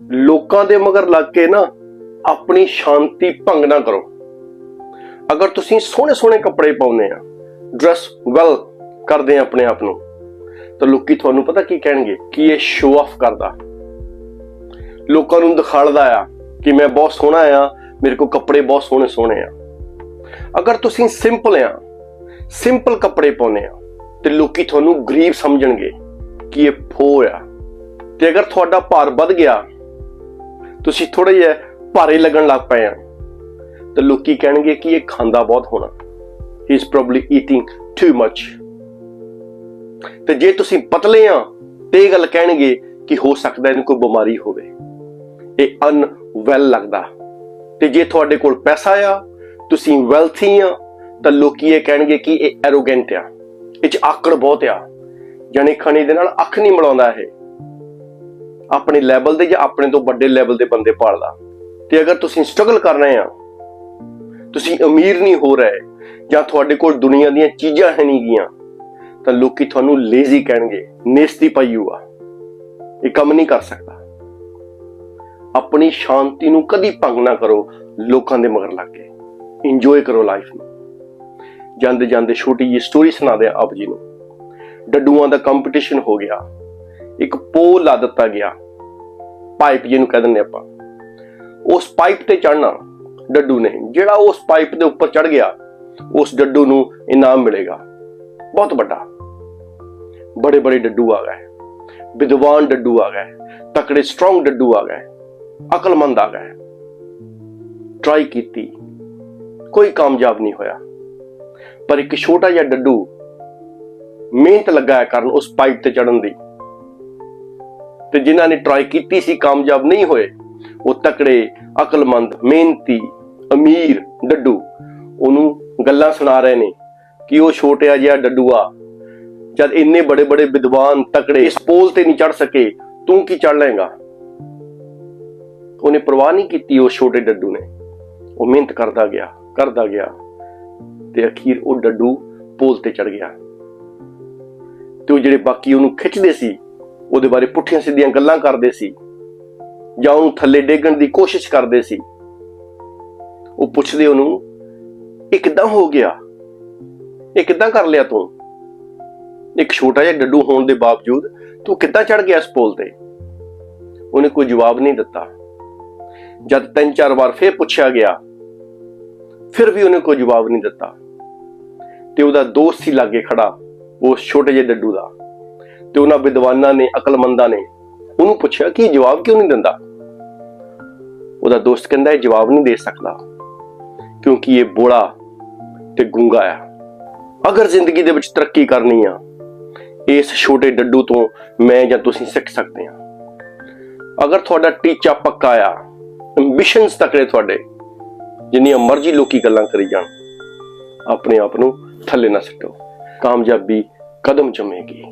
ਲੋਕਾਂ ਦੇ ਮਗਰ ਲੱਗ ਕੇ ਨਾ ਆਪਣੀ ਸ਼ਾਂਤੀ ਭੰਗ ਨਾ ਕਰੋ। ਅਗਰ ਤੁਸੀਂ ਸੋਹਣੇ ਸੋਹਣੇ ਕੱਪੜੇ ਪਾਉਂਦੇ ਆ ਡਰੈਸ ਵੈਲ ਕਰਦੇ ਆ ਆਪਣੇ ਆਪ ਨੂੰ, ਤਾਂ ਲੋਕੀ ਤੁਹਾਨੂੰ ਪਤਾ ਕੀ ਕਹਿਣਗੇ? ਕਿ ਇਹ ਸ਼ੋਅ ਆਫ ਕਰਦਾ। ਲੋਕਾਂ ਨੂੰ ਦਿਖਾਲਦਾ ਆ ਕਿ ਮੈਂ ਬਹੁਤ ਸੋਹਣਾ ਆ, ਮੇਰੇ ਕੋਲ ਕੱਪੜੇ ਬਹੁਤ ਸੋਹਣੇ ਸੋਹਣੇ ਆ। ਅਗਰ ਤੁਸੀਂ ਸਿੰਪਲ ਆ ਸਿੰਪਲ ਕੱਪੜੇ ਪਾਉਂਦੇ ਆ, ਤੇ ਲੋਕੀ ਤੁਹਾਨੂੰ ਗਰੀਬ ਸਮਝਣਗੇ ਕਿ ਇਹ ਫੋ ਆ। ਤੇ ਅਗਰ ਤੁਹਾਡਾ ਭਾਰ ਵੱਧ ਗਿਆ ਤੁਸੀਂ ਥੋੜੇ ਜਿਹਾ ਭਾਰੇ ਲੱਗਣ ਲੱਗ ਪਏ ਆ। ਤਾਂ ਲੋਕੀ ਕਹਿਣਗੇ ਕਿ ਇਹ ਖਾਂਦਾ ਬਹੁਤ ਹੋਣਾ। He is probably eating too much ਤੇ ਜੇ ਤੁਸੀਂ ਪਤਲੇ ਆ, ਤੇ ਇਹ ਗੱਲ ਕਹਿਣਗੇ ਕਿ ਹੋ ਸਕਦਾ ਇਹਨੂੰ ਕੋਈ ਬਿਮਾਰੀ ਹੋਵੇ। ਇਹ ਅਨਵੈਲ ਲੱਗਦਾ। ਤੇ ਜੇ ਤੁਹਾਡੇ ਕੋਲ ਪੈਸਾ ਆ, ਤੁਸੀਂ ਵੈਲਥੀ ਆ, ਤਾਂ ਲੋਕੀ ਇਹ ਕਹਿਣਗੇ ਕਿ ਇਹ ਐਰੋਗੈਂਟ ਆ। ਇਹ ਚ ਆਕੜ ਬਹੁਤ ਆ। ਜਾਣੀ ਖਣੀ ਦੇ ਨਾਲ ਅੱਖ ਨਹੀਂ ਮਿਲਾਉਂਦਾ ਇਹ। ਆਪਣੇ ਲੈਵਲ ਦੇ ਜਾਂ ਆਪਣੇ ਤੋਂ ਵੱਡੇ ਲੈਵਲ ਦੇ ਬੰਦੇ ਪਾਲਦਾ। ਤੇ ਅਗਰ ਤੁਸੀਂ ਸਟਰਗਲ ਕਰ ਰਹੇ ਆ, ਤੁਸੀਂ ਅਮੀਰ ਨਹੀਂ ਹੋ ਰਹੇ, ਜਾਂ ਤੁਹਾਡੇ ਕੋਲ ਦੁਨੀਆ ਦੀਆਂ ਚੀਜ਼ਾਂ ਹੈ ਨਹੀਂ ਗੀਆਂ, ਤਾਂ ਲੋਕੀ ਤੁਹਾਨੂੰ ਲੇਜ਼ੀ ਕਹਿਣਗੇ, ਨੇਸਤੀ ਪਈੂ ਆ ਇਹ ਕੰਮ ਨਹੀਂ ਕਰ ਸਕਦਾ। ਆਪਣੀ ਸ਼ਾਂਤੀ ਨੂੰ ਕਦੀ ਭੰਗ ਨਾ ਕਰੋ ਲੋਕਾਂ ਦੇ ਮਗਰ ਲੱਗ ਕੇ। ਇੰਜੋਏ ਕਰੋ ਲਾਈਫ ਨੂੰ। ਜਾਂਦੇ ਜਾਂਦੇ ਛੋਟੀ ਜਿਹੀ ਸਟੋਰੀ ਸੁਣਾ ਆ ਆਪ ਜੀ ਨੂੰ। ਡੱਡੂਆਂ ਦਾ ਕੰਪੀਟੀਸ਼ਨ ਹੋ ਗਿਆ। ਇੱਕ ਪੋਲ ਲਾ ਦਿੱਤਾ ਗਿਆ। ਪਾਈਪ ਜਿਹਨੂੰ ਕਹਿ ਦਿੰਦੇ ਆਪਾਂ। ਉਸ ਪਾਈਪ ਤੇ ਚੜਨਾ ਡੱਡੂ ਨੇ ਜਿਹੜਾ ਉਸ ਪਾਈਪ ਦੇ ਉੱਪਰ ਚੜ ਗਿਆ, ਉਸ ਡੱਡੂ ਨੂੰ ਇਨਾਮ ਮਿਲੇਗਾ। ਬਹੁਤ ਵੱਡਾ। ਬੜੇ ਬੜੇ ਡੱਡੂ ਆ ਗਏ। ਵਿਦਵਾਨ ਡੱਡੂ ਆ ਗਏ। ਤਕੜੇ ਸਟਰੋਂਗ ਡੱਡੂ ਆ ਗਏ। ਅਕਲਮੰਦ ਆ ਗਏ। ਟਰਾਈ ਕੀਤੀ। ਕੋਈ ਕਾਮਯਾਬ ਨਹੀਂ ਹੋਇਆ। ਪਰ ਇੱਕ ਛੋਟਾ ਜਿਹਾ ਡੱਡੂ ਮਿਹਨਤ ਲਗਾਇਆ ਕਰਨ ਉਸ ਪਾਈਪ ਤੇ ਚੜਨ ਦੀ। ਤੇ ਜਿਨ੍ਹਾਂ ਨੇ ਟਰਾਈ ਕੀਤੀ ਸੀ, ਕਾਮਯਾਬ ਨਹੀਂ ਹੋਏ, ਉਹ ਤਕੜੇ, ਅਕਲਮੰਦ, ਮਿਹਨਤੀ, ਅਮੀਰ ਡੱਡੂ, ਉਹਨੂੰ ਗੱਲਾਂ ਸੁਣਾ ਰਹੇ ਨੇ ਕਿ ਉਹ ਛੋਟਿਆ ਜਿਹਾ ਡੱਡੂ ਆ ਜਦ ਇੰਨੇ ਬੜੇ ਬੜੇ ਵਿਦਵਾਨ ਤਕੜੇ, ਇਸ ਪੋਲ ਤੇ ਨਹੀਂ ਚੜ ਸਕੇ, ਤੂੰ ਕੀ ਚੜ ਲਏਗਾ? ਉਹਨੇ ਪਰਵਾਹ ਨਹੀਂ ਕੀਤੀ ਉਸ ਛੋਟੇ ਡੱਡੂ ਨੇ। ਉਹ ਮਿਹਨਤ ਕਰਦਾ ਗਿਆ ਕਰਦਾ ਗਿਆ, ਤੇ ਅਖੀਰ ਉਹ ਡੱਡੂ ਪੋਲ ਤੇ ਚੜ ਗਿਆ। ਤੇ ਉਹ ਜਿਹੜੇ ਬਾਕੀ ਉਹਨੂੰ ਖਿੱਚਦੇ ਸੀ ਉਹਦੇ ਬਾਰੇ ਪੁੱਠੀਆਂ ਸਿੱਧੀਆਂ ਗੱਲਾਂ ਕਰਦੇ ਸੀ ਜਾਂ ਉਹਨੂੰ ਥੱਲੇ ਡੇਗਣ ਦੀ ਕੋਸ਼ਿਸ਼ ਕਰਦੇ ਸੀ। ਉਹ ਪੁੱਛਦੇ ਉਹਨੂੰ, ਇਹ ਕਿੱਦਾਂ ਹੋ ਗਿਆ? ਇਹ ਕਿੱਦਾਂ ਕਰ ਲਿਆ ਤੂੰ? ਇੱਕ ਛੋਟਾ ਜਿਹਾ ਡੱਡੂ ਹੋਣ ਦੇ ਬਾਵਜੂਦ ਤੂੰ ਕਿੱਦਾਂ ਚੜ ਗਿਆ ਇਸ ਪੋਲ ਤੇ? ਉਹਨੇ ਕੋਈ ਜਵਾਬ ਨਹੀਂ ਦਿੱਤਾ। ਜਦ ਤਿੰਨ ਚਾਰ ਵਾਰ ਫੇਰ ਪੁੱਛਿਆ ਗਿਆ, ਫਿਰ ਵੀ ਉਹਨੇ ਕੋਈ ਜਵਾਬ ਨਹੀਂ ਦਿੱਤਾ। ਤੇ ਉਹਦਾ ਦੋਸਤ ਸੀ ਲਾਗੇ ਖੜਾ ਉਸ ਛੋਟੇ ਜਿਹੇ ਡੱਡੂ ਦਾ। ਤੇ ਉਹਨਾਂ ਵਿਦਵਾਨਾਂ ਨੇ, ਅਕਲਮੰਦਾਂ ਨੇ ਉਹਨੂੰ ਪੁੱਛਿਆ, ਕਿ ਇਹ ਜਵਾਬ ਕਿਉਂ ਨਹੀਂ ਦਿੰਦਾ? ਉਹਦਾ ਦੋਸਤ ਕਹਿੰਦਾ, ਇਹ ਜਵਾਬ ਨਹੀਂ ਦੇ ਸਕਦਾ, ਕਿਉਂਕਿ ਇਹ ਬੋੜਾ ਤੇ ਗੁੰਗਾ ਆ। ਅਗਰ ਜ਼ਿੰਦਗੀ ਦੇ ਵਿੱਚ ਤਰੱਕੀ ਕਰਨੀ ਆ, ਇਸ ਛੋਟੇ ਡੱਡੂ ਤੋਂ ਮੈਂ ਜਾਂ ਤੁਸੀਂ ਸਿੱਖ ਸਕਦੇ ਆ। ਅਗਰ ਤੁਹਾਡਾ ਟੀਚਾ ਪੱਕਾ ਆ ਐਂਬੀਸ਼ਨਸ ਤਕੜੇ ਤੁਹਾਡੇ, ਜਿੰਨੀਆਂ ਮਰਜ਼ੀ ਲੋਕੀ ਗੱਲਾਂ ਕਰੀ ਜਾਣ, ਆਪਣੇ ਆਪ ਨੂੰ ਥੱਲੇ ਨਾ ਸਿੱਟੋ। ਕਾਮਯਾਬੀ ਕਦਮ ਚੁੰਮੇਗੀ।